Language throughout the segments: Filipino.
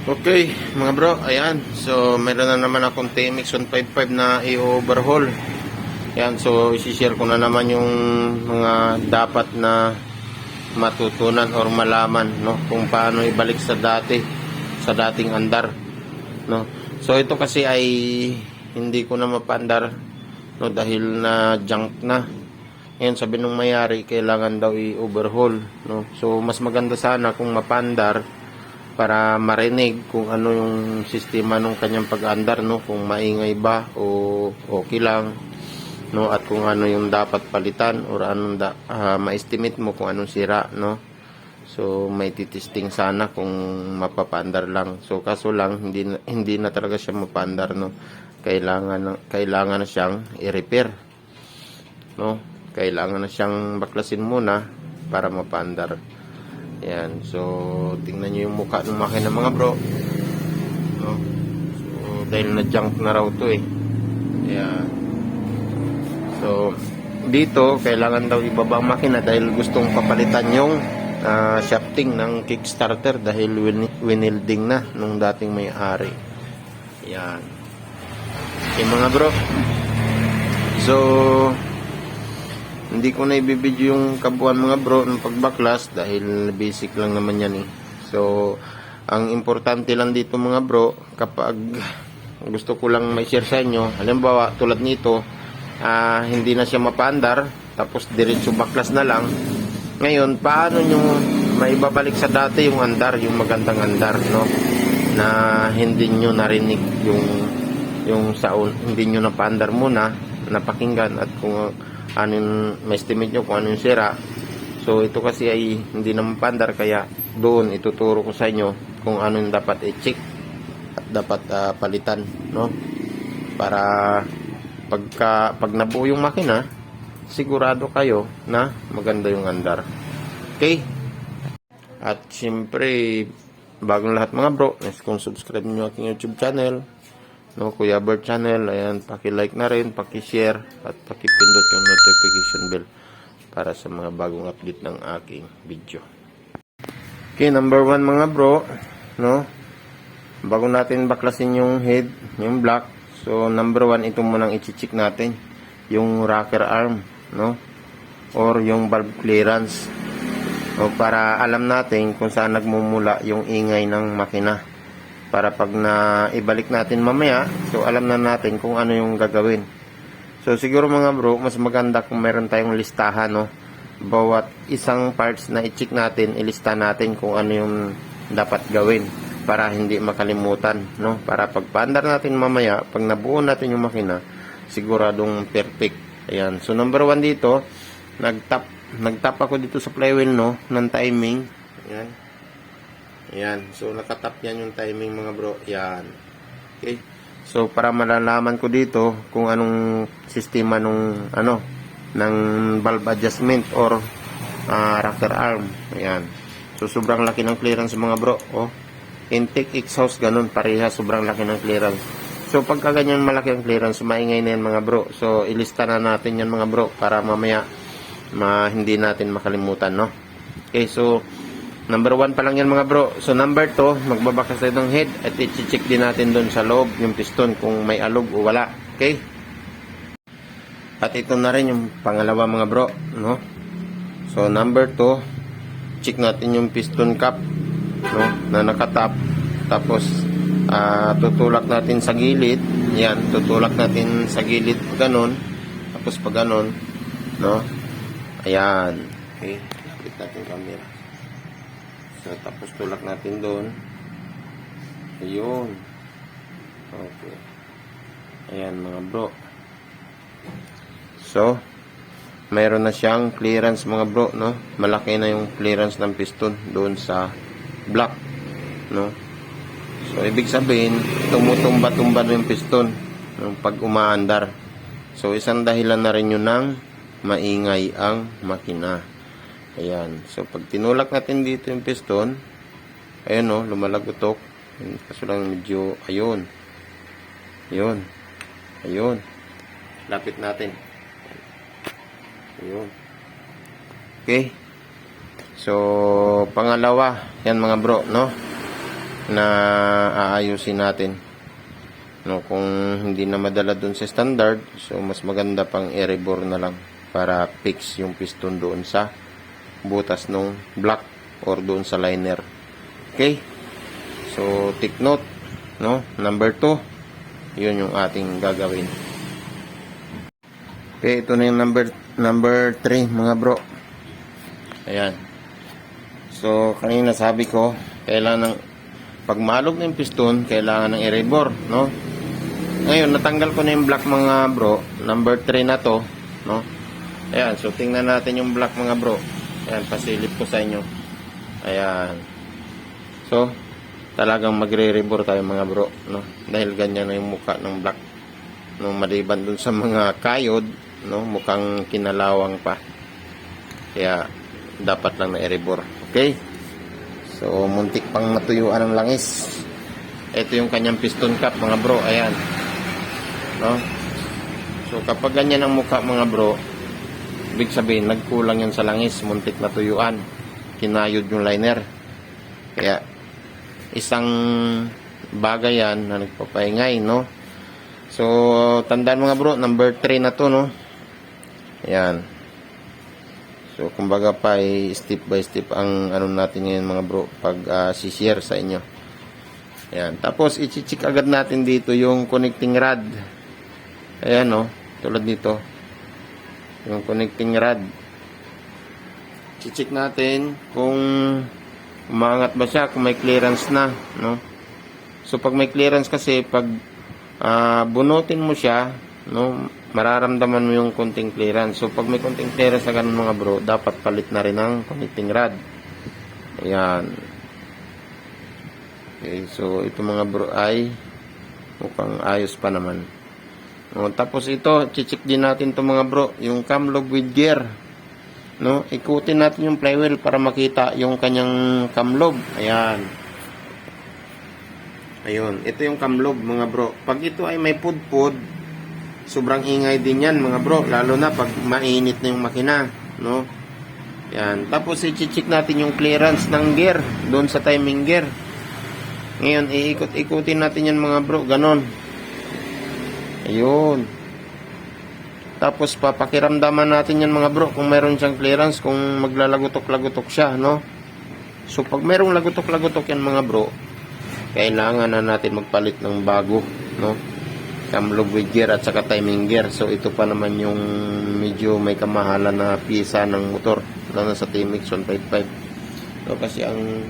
Okay, mga bro, ayan. So, meron na naman akong TMX 155 na i-overhaul. Ayan, so isi-share ko na naman yung mga dapat na matutunan or malaman, no, kung paano ibalik sa dati, sa dating andar, no. So, ito kasi ay hindi ko na mapandar, no, dahil na junk na. Ayan, sabi nung mayari, kailangan daw i-overhaul, no. So, mas maganda sana kung mapandar, para marinig kung ano yung sistema ng kanyang pag-andar no? Kung maingay ba o okay lang no? At kung ano yung dapat palitan or anong da, ah, ma-estimate mo kung anong sira no? So may titisting sana kung mapapandar lang. So kaso lang hindi na, hindi na talaga siya mapandar no? Kailangan kailangan na siyang i-repair no? Kailangan na siyang baklasin muna para mapandar yan. So, tingnan nyo yung mukha ng makina mga bro. No? So, dahil na-junk na raw to eh. Yan. So, dito, kailangan daw ibaba ang makina dahil gustong papalitan yung ah, shafting ng Kickstarter dahil win- winilding na nung dating may-ari. Yan. Okay mga bro. So, hindi ko na ibibidyo yung kabuuan mga bro ng pagbaklas dahil basic lang naman yan eh. So, ang importante lang dito mga bro, kapag gusto ko lang may share sa inyo, halimbawa tulad nito, ah, hindi na siya mapandar, tapos diretso baklas na lang. Ngayon, paano nyo maibabalik sa dati yung andar, yung magandang andar, no? Na hindi nyo narinig yung yung saon, hindi nyo napandar muna, napakinggan at kung ano yung ma-estimate nyo kung ano yung sira. So ito kasi ay hindi naman pandar kaya doon ituturo ko sa inyo kung ano yung dapat i-check at dapat ah, palitan, no? Para pagka pag nabuo yung makina, sigurado kayo na maganda yung andar. Okay? At siyempre, bagong lahat mga bro, is kung subscribe nyo aking YouTube channel, no, Kuya Bird channel, ayan, paki-like na rin, paki-share, at paki-pindot yung notification bell para sa mga bagong update ng aking video. Okay, number one mga bro, no, bago natin baklasin yung head, yung block, so number one, ito munang i-check natin, yung rocker arm, no, or yung valve clearance, o para alam natin kung saan nagmumula yung ingay ng makina para pag na ibalik natin mamaya so alam na natin kung ano yung gagawin. So siguro mga bro mas maganda kung meron tayong listahan no? Bawat isang parts na i-check natin ilista natin kung ano yung dapat gawin para hindi makalimutan no? Para pag paandar natin mamaya pag nabuo natin yung makina siguradong perfect. Ayan. So number one dito nagtap nagtap ako dito sa flywheel no? Ng timing. Ayan ayan. So nakatap yan yung timing mga bro. Yan okay. So para malalaman ko dito kung anong sistema nung ano ng valve adjustment or ah, rocker arm. Ayan. So sobrang laki ng clearance mga bro. Oh. Intake exhaust ganun. Pareha sobrang laki ng clearance. So pagka ganyan malaki ang clearance maingay na yan mga bro. So ilista na natin yan mga bro para mamaya ma hindi natin makalimutan no? Okay so number one pa lang yan mga bro. So number two magbabakas tayo ng head at i-check din natin doon sa loob yung piston kung may alog o wala. Okay? At ito na rin yung pangalawa mga bro no? So number two check natin yung piston cap no? Na nakatap. Tapos ah, tutulak natin sa gilid. Yan tutulak natin sa gilid ganun. Tapos pag ganun no? Ayan. Okay. Kapit natin camera. So, tapos tulak natin doon. Ayun. Okay. Ayan mga bro. So, mayroon na siyang clearance mga bro, no? Malaki na yung clearance ng piston doon sa block, no? So, ibig sabihin, tumutumba-tumba na yung piston no? pag umaandar. So, isang dahilan na rin yun ng maingay ang makina. Ayan. So, pag tinulak natin dito yung piston, ayun o, lumalagotok. Kaso lang medyo, ayun. Ayun. Ayun. Lapit natin. Ayun. Okay. So, pangalawa, yan mga bro, no? na aayusin natin. No, kung hindi na madala dun sa standard, so mas maganda pang i-rebore na lang para fix yung piston doon sa butas ng block or doon sa liner. Okay? So, take note, no? Number 2, yun yung ating gagawin. Okay, ito na yung number number 3, mga bro. Ayan. So, kanina sabi ko, kailangan ng pagmalog ng piston, kailangan ng i-rebore, no? Ngayon, natanggal ko na yung block mga bro. Number 3 na to, no? Ayan, so tingnan natin yung block mga bro. Ayan, pasilip ko sa inyo. Ayan. So, talagang magre-rebore tayo mga bro, no? Dahil ganyan na yung mukha ng block. No, maliban dun sa mga kayod, no? Mukhang kinalawang pa. Kaya, dapat lang na i-rebore. Okay? So, muntik pang matuyuan ng langis. Ito yung kanyang piston cap, mga bro. Ayan. No? So, kapag ganyan ang mukha, mga bro, ibig sabihin, nagkulang yan sa langis. Muntik na tuyuan. Kinayod yung liner. Kaya, isang bagay yan na nagpapaingay, no? So, tandaan mga bro, number 3 na to, no? Ayan. So, kumbaga pa, ay step by step ang ano natin ngayon mga bro, pag uh, share sa inyo. Ayan. Tapos, i-check agad natin dito yung connecting rod. Ayan, no? Tulad dito. Yung connecting rod. I-check natin kung umangat ba siya, kung may clearance na, no? So, pag may clearance kasi, pag ah, bunutin mo siya, no, mararamdaman mo yung konting clearance. So, pag may konting clearance na ganun mga bro, dapat palit na rin ang connecting rod. Ayan. Okay, so, ito mga bro ay mukhang ayos pa naman. No, tapos ito, chichik din natin to mga bro, yung cam log with gear. No, ikutin natin yung flywheel para makita yung kanyang cam lob. Ayan. Ayun, ito yung cam lob mga bro. Pag ito ay may pudpud, sobrang ingay din yan mga bro, lalo na pag mainit na yung makina, no? Yan. Tapos i-check natin yung clearance ng gear doon sa timing gear. Ngayon, iikot-ikutin natin yan mga bro, ganon. Ayun. Tapos papakiramdaman natin yan mga bro kung meron siyang clearance, kung maglalagutok-lagutok siya, no? So pag merong lagutok-lagutok yan mga bro, kailangan na natin magpalit ng bago, no? Camlog with gear at saka timing gear. So ito pa naman yung medyo may kamahalan na pisa ng motor, lalo na sa TMX 155. So kasi ang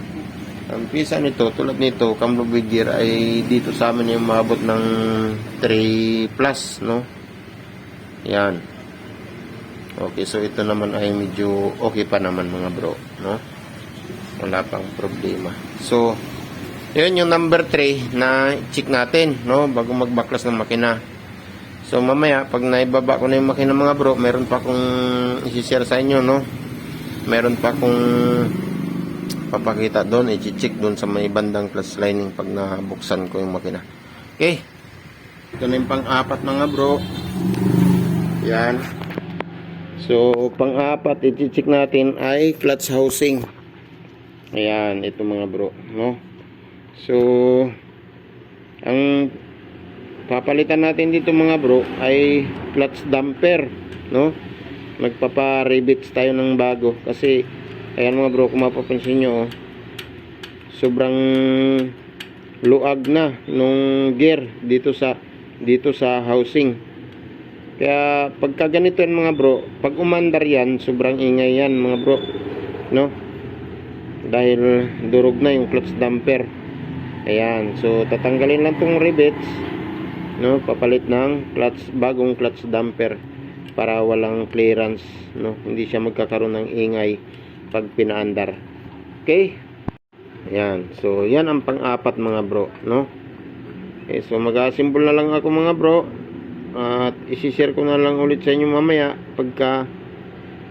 ang pisa nito, tulad nito, camlog with gear ay dito sa amin yung maabot ng 3 plus, no? Yan. Okay, so ito naman ay medyo okay pa naman mga bro, no? Wala pang problema. So, yun yung number 3 na check natin, no? Bago magbaklas ng makina. So, mamaya, pag naibaba ko na yung makina mga bro, meron pa akong isi-share sa inyo, no? Meron pa akong papakita doon, i-check doon sa may bandang clutch lining pag nabuksan ko yung makina. Okay. Ito na yung pang-apat mga bro. Yan. So, pang-apat, i-check natin ay clutch housing. Ayan, ito mga bro, no? So, ang papalitan natin dito mga bro ay clutch damper, no? Magpapa-rivets tayo ng bago kasi ayan mga bro, kung mapapansin nyo, oh, sobrang luag na nung gear dito sa dito sa housing. Kaya pagka ganito yan mga bro, pag umandar yan, sobrang ingay yan mga bro, no? Dahil durog na yung clutch damper. Ayan, so tatanggalin lang tong rivets, no? Papalit ng clutch bagong clutch damper para walang clearance, no? Hindi siya magkakaroon ng ingay pag pinaandar. Okay? Ayan, so yan ang pang-apat mga bro, no? Okay, so mag-assemble na lang ako mga bro at isi-share ko na lang ulit sa inyo mamaya pagka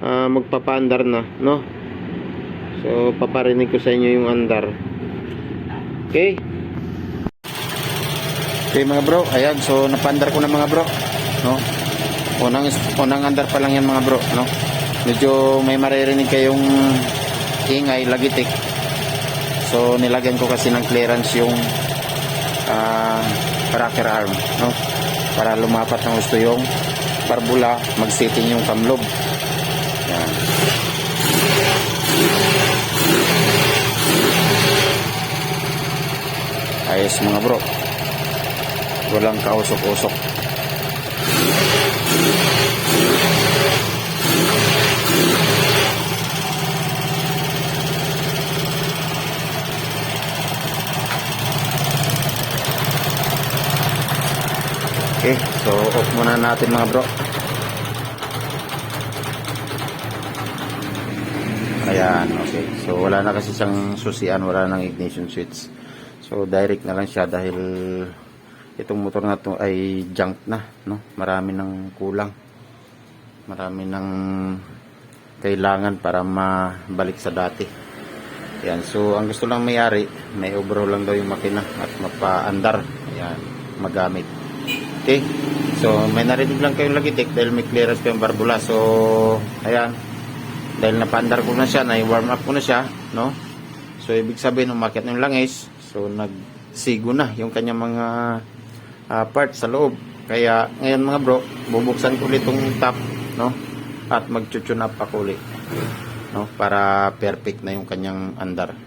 ah, magpapaandar na, no? So, paparinig ko sa inyo yung andar. Okay? Okay mga bro, ayan, so napandar ko na mga bro, no? Unang, unang andar pa lang yan mga bro, no? Medyo may maririnig kayong ingay, lagitik. So nilagyan ko kasi ng clearance yung ah, rocker arm, no? Para lumapat ng gusto yung barbula, mag-setting yung kamlob. Yan. Ayos mga bro. Walang kausok-usok. Okay, so off muna natin mga bro. Ayan, okay. So wala na kasi siyang susian, wala nang ignition switch. So direct na lang siya dahil itong motor na to ay junk na, no? Marami ng kulang. Marami ng kailangan para mabalik sa dati. Yan, so ang gusto lang mayari, may overhaul lang daw yung makina at mapaandar. Yan, magamit. Okay. So, may narinig lang kayong lagitik dahil may clearance pa yung barbula. So, ayan. Dahil napaandar ko na siya, na-warm up ko na siya, no? So, ibig sabihin, umakit yung langis. So, nagsigo na yung kanyang mga ah, parts sa loob. Kaya, ngayon mga bro, bubuksan ko ulit itong top, no? At mag-tune up ako ulit. No? Para perfect na yung kanyang andar.